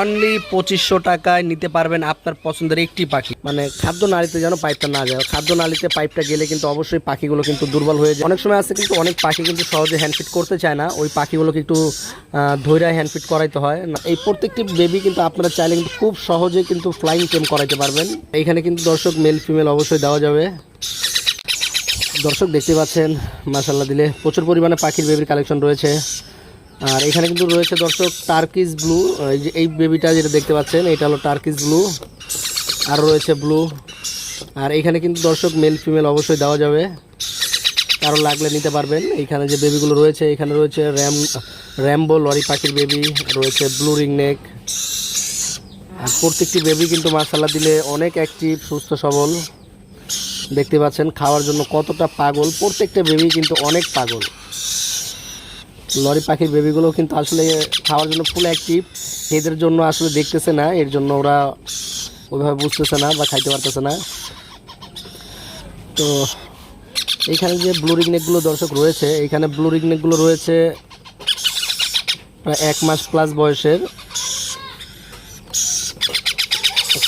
Only পঁচিশশো টাকায় নিতে পারবেন আপনার পছন্দের একটি পাখি। মানে খাদ্য নালীতে যেন পাইপটা না যায়। খাদ্য নালীতে পাইপটা গেলে কিন্তু অবশ্যই পাখিগুলো কিন্তু দুর্বল হয়ে যায়। অনেক সময় আছে কিন্তু অনেক পাখি কিন্তু সহজে হ্যান্ডফিট করতে চায় না। ওই পাখিগুলোকে একটু ধৈর্য হ্যান্ডফিট করাইতে হয়। এই প্রত্যেকটি বেবি কিন্তু আপনারা চাইলে কিন্তু খুব সহজে কিন্তু ফ্লাইং টেম করাইতে পারবেন। এইখানে কিন্তু দর্শক মেল ফিমেল অবশ্যই দেওয়া যাবে। দর্শক দেখতে পাচ্ছেন মাসাল্লাহ দিলে প্রচুর পরিমাণে পাখির বেবির কালেকশন রয়েছে। আর এখানে কিন্তু রয়েছে দর্শক টার্কিস ব্লু এই বেবিটা যেটা দেখতে পাচ্ছেন, এটা হলো টার্কিস ব্লু আর রয়েছে ব্লু আর এখানে কিন্তু দর্শক মেল ফিমেল অবশ্যই দেওয়া যাবে। কারও লাগলে নিতে পারবেন। এখানে যে বেবিগুলো রয়েছে, এখানে রয়েছে র্যাম র্যাম্বো লরি পাখির বেবি রয়েছে ব্লু রিং নেক আর প্রত্যেকটি বেবি কিন্তু মাসাল্লাহ দিলে অনেক অ্যাক্টিভ সুস্থ, সবল। দেখতে পাচ্ছেন, খাওয়ার জন্য কতটা পাগল। প্রত্যেকটা বেবি কিন্তু অনেক পাগল। লরি পাখির বেবিগুলো কিন্তু আসলে খাওয়ার জন্য ফুল অ্যাক্টিভ এদের জন্য আসলে দেখতেছে না, এর জন্য ওরা ওইভাবে বুঝতেছে না বা খাইতে পারতেছে না। তো এইখানে যে ব্লু রিগনেকগুলো দর্শক রয়েছে এইখানে ব্লু রিগনেকগুলো রয়েছে প্রায় এক মাস প্লাস বয়সের।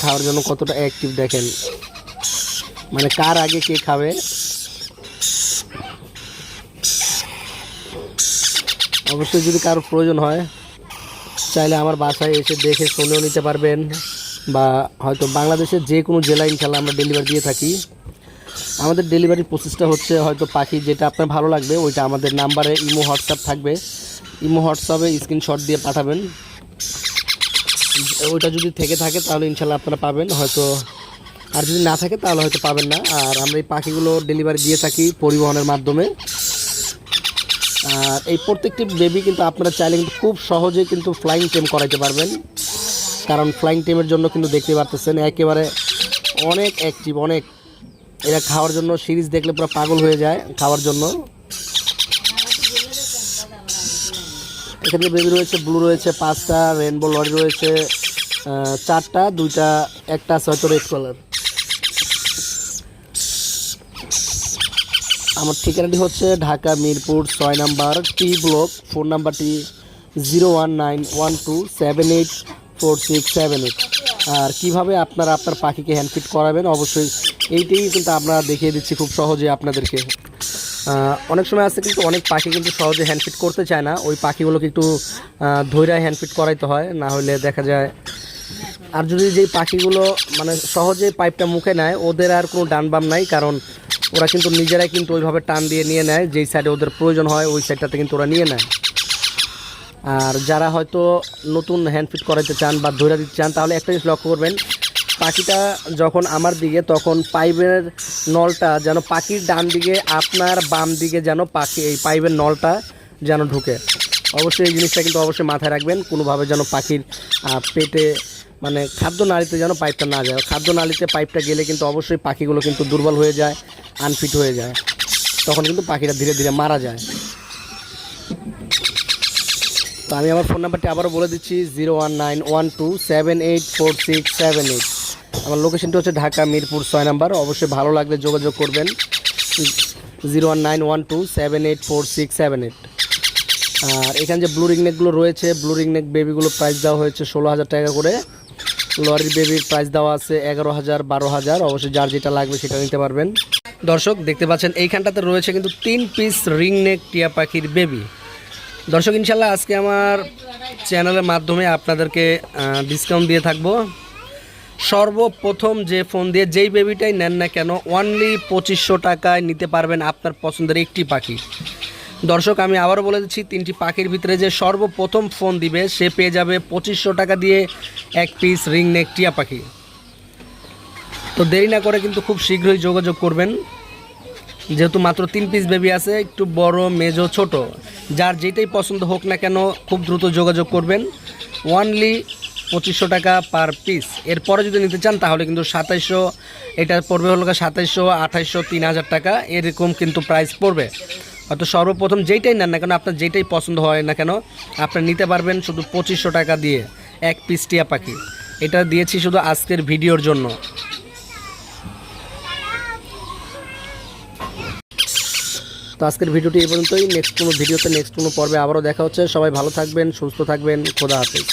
খাওয়ার জন্য কতটা অ্যাক্টিভ দেখেন। মানে কার আগে কে খাবে? অবশ্যই যদি কারোর প্রয়োজন হয়, চাইলে আমার বাসায় এসে দেখে শুনেও নিতে পারবেন বা হয়তো বাংলাদেশের যে কোনো জেলায় ইনশাল্লাহ আমরা ডেলিভারি দিয়ে থাকি। আমাদের ডেলিভারি প্রসেসটা হচ্ছে হয়তো পাখি যেটা আপনার ভালো লাগবে, ওইটা আমাদের নাম্বারে ইমো হোয়াটসঅ্যাপ থাকবে। ইমো হোয়াটসঅ্যাপে স্ক্রিনশট দিয়ে পাঠাবেন। ওইটা যদি থেকে থাকে তাহলে ইনশাল্লাহ আপনারা পাবেন। হয়তো আর যদি না থাকে তাহলে হয়তো পাবেন না। আর আমরা এই পাখিগুলো ডেলিভারি দিয়ে থাকি পরিবহনের মাধ্যমে। আর এই প্রত্যেকটি বেবি কিন্তু আপনারা চাইলে কিন্তু খুব সহজে কিন্তু ফ্লাইং টেম করাইতে পারবেন। কারণ ফ্লাইং টেমের জন্য কিন্তু দেখতে পারতেছেন, একেবারে অনেক অ্যাক্টিভ অনেক। এরা খাওয়ার জন্য সিরিজ দেখলে পুরো পাগল হয়ে যায় খাওয়ার জন্য। এখানে বেবি রয়েছে ব্লু রয়েছে, পাঁচটা রেনবো লরি রয়েছে চারটা, দুইটা, একটা আছে হয়তো রেড কালার আমার ঠিকানাটি হচ্ছে ঢাকা, মিরপুর, ছয় নাম্বার টি ব্লক ফোন নাম্বারটি zero one nine one two seven eight four six seven eight আর কীভাবে আপনারা আপনার পাখিকে হ্যান্ডফিট করাবেন, অবশ্যই এইটাই কিন্তু আমরা দেখিয়ে দিচ্ছি খুব সহজে আপনাদেরকে। অনেক সময় আছে কিন্তু অনেক পাখি কিন্তু সহজে হ্যান্ডফিট করতে চায় না, ওই পাখিগুলোকে একটু ধৈর্য হ্যান্ডফিট করাইতে হয়, না হলে দেখা যায়। আর যদি যেই পাখিগুলো মানে সহজে পাইপটা মুখে নেয়, ওদের আর কোনো ডান বাম নাই, কারণ ওরা কিন্তু নিজেরাই কিন্তু ওইভাবে টান দিয়ে নিয়ে নেয়, যেই সাইডে ওদের প্রয়োজন হয়, ওই সাইডটাতে কিন্তু ওরা নিয়ে নেয়। আর যারা হয়তো নতুন হ্যান্ডফিট করাইতে চান বা ধরে দিতে চান, তাহলে একটা জিনিস লক্ষ্য করবেন, পাখিটা যখন আমার দিকে, তখন পাইপের নলটা যেন পাখির ডান দিকে, আপনার বাম দিকে যেন পাখি, এই পাইপের নলটা যেন ঢুকে। অবশ্যই এই জিনিসটা কিন্তু অবশ্যই মাথায় রাখবেন, কোনোভাবে যেন পাখির পেটে মানে খাদ্য নালীতে যেন পাইপটা না যায়। খাদ্য নালীতে পাইপটা গেলে কিন্তু অবশ্যই পাখিগুলো কিন্তু দুর্বল হয়ে যায়। আনফিট হয়ে যায়। তখন কিন্তু পাখিটা ধীরে ধীরে মারা যায়। তো আমি আমার ফোন নাম্বারটি আবারও বলে দিচ্ছি zero one nine one two seven eight four six seven eight আমার লোকেশনটি হচ্ছে ঢাকা, মিরপুর, ছয় নাম্বার। অবশ্যই ভালো লাগলে যোগাযোগ করবেন। Zero one nine one two seven eight four six seven eight আর এখানে যে ব্লু রিংনেকগুলো রয়েছে ব্লু রিংনেক বেবিগুলো প্রাইস দেওয়া হয়েছে ষোলো হাজার টাকা করে। লরির বেবির প্রাইস দেওয়া আছে এগারো হাজার, বারো হাজার। অবশ্যই যার যেটা লাগবে সেটা নিতে পারবেন। দর্শক, দেখতে পাচ্ছেন, এইখানটাতে রয়েছে কিন্তু তিন পিস রিং নেক টিয়া পাখির বেবি দর্শক, ইনশাল্লাহ আজকে আমার চ্যানেলের মাধ্যমে আপনাদেরকে ডিসকাউন্ট দিয়ে থাকব। সর্বপ্রথম যে ফোন দিয়ে যেই বেবিটাই নেন না কেন অনলি পঁচিশশো টাকায় নিতে পারবেন আপনার পছন্দের একটি পাখি। দর্শক, আমি আবারও বলে দিচ্ছি, তিনটি পাখির ভিতরে যে সর্বপ্রথম ফোন দিবে, সে পেয়ে যাবে পঁচিশশো টাকা দিয়ে এক পিস রিং নেক টিয়া পাখি। তো দেরি না করে কিন্তু খুব শীঘ্রই যোগাযোগ করবেন। যেহেতু মাত্র তিন পিস বেবি আছে, একটু বড়, মেজো, ছোট, যার যেটাই পছন্দ হোক না কেন খুব দ্রুত যোগাযোগ করবেন। ওয়ানলি পঁচিশশো টাকা পার পিস এরপরে যদি নিতে চান, তাহলে কিন্তু সাতাইশশো, এটা পড়বে হলো সাতাইশশো, আঠাইশশো, তিন হাজার টাকা। এরকম কিন্তু প্রাইস পড়বে। হয়তো সর্বপ্রথম যেইটাই নেন না কেন, আপনার যেইটাই পছন্দ হয় না কেন, আপনি নিতে পারবেন শুধু পঁচিশশো টাকা দিয়ে এক পিস টিয়া পাখি। এটা দিয়েছি শুধু আজকের ভিডিওর জন্য। তো আজকের ভিডিওটি এই পর্যন্তই। নেক্সট কোনো ভিডিওতে নেক্সট কোনো পর্বে আবারও দেখা হচ্ছে। সবাই ভালো থাকবেন, সুস্থ থাকবেন। খোদা হাফেজ।